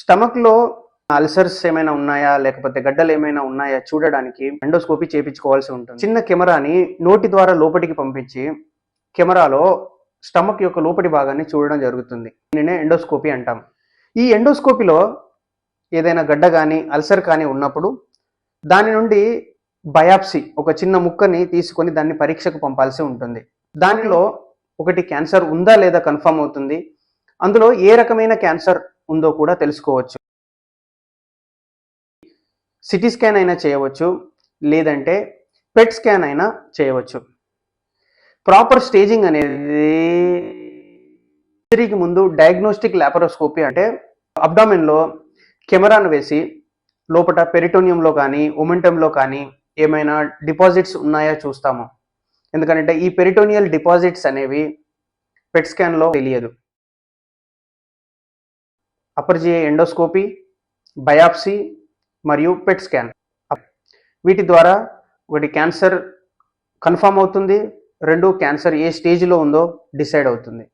స్టమక్లో ulcers ఏమైనా ఉన్నాయా? లేకపోతే గడ్డలు ఏమైనా ఉన్నాయా? చూడడానికి ఎండోస్కోపీ చేపించుకోవాల్సి ఉంటుంది. చిన్న కెమెరాని నోటి ద్వారా లోపలికి పంపించి కెమెరాలో స్టమక్ యొక్క లోపటి భాగాన్ని చూడడం జరుగుతుంది. దీనినే ఎండోస్కోపీ అంటాం. ఈ ఎండోస్కోపీలో ఏదైనా గడ్డ కానీ అల్సర్ కానీ ఉన్నప్పుడు దాని నుండి బయాప్సీ ఒక చిన్న ముక్కని తీసుకొని దాన్ని పరీక్షకు పంపాల్సి ఉంటుంది. దానిలో ఒకటి క్యాన్సర్ ఉందా లేదా కన్ఫర్మ్ అవుతుంది. అందులో ఏ రకమైన క్యాన్సర్ ఉందో కూడా తెలుసుకోవచ్చు. సిటీ స్కాన్ అయినా చేయవచ్చు లేదంటే పెట్ స్కాన్ అయినా చేయవచ్చు. ప్రాపర్ స్టేజింగ్ అనేది సర్జరీకి ముందు డయాగ్నోస్టిక్ ల్యాపరోస్కోపీ అంటే అబ్డామిన్లో కెమెరాను వేసి లోపల పెరిటోనియంలో కానీ ఒమెంటంలో కానీ ఏమైనా డిపాజిట్స్ ఉన్నాయా చూస్తాము. ఎందుకంటే ఈ పెరిటోనియల్ డిపాజిట్స్ అనేవి పెట్ స్కాన్లో తెలియదు. అప్పర్ జిఐ ఎండోస్కోపీ బయాప్సీ మరియు పెట్ స్కాన్. వీటి ద్వారా ఒకటి క్యాన్సర్ కన్ఫర్మ్ అవుతుంది రెండు క్యాన్సర్ ఏ స్టేజ్లో ఉందో డిసైడ్ అవుతుంది.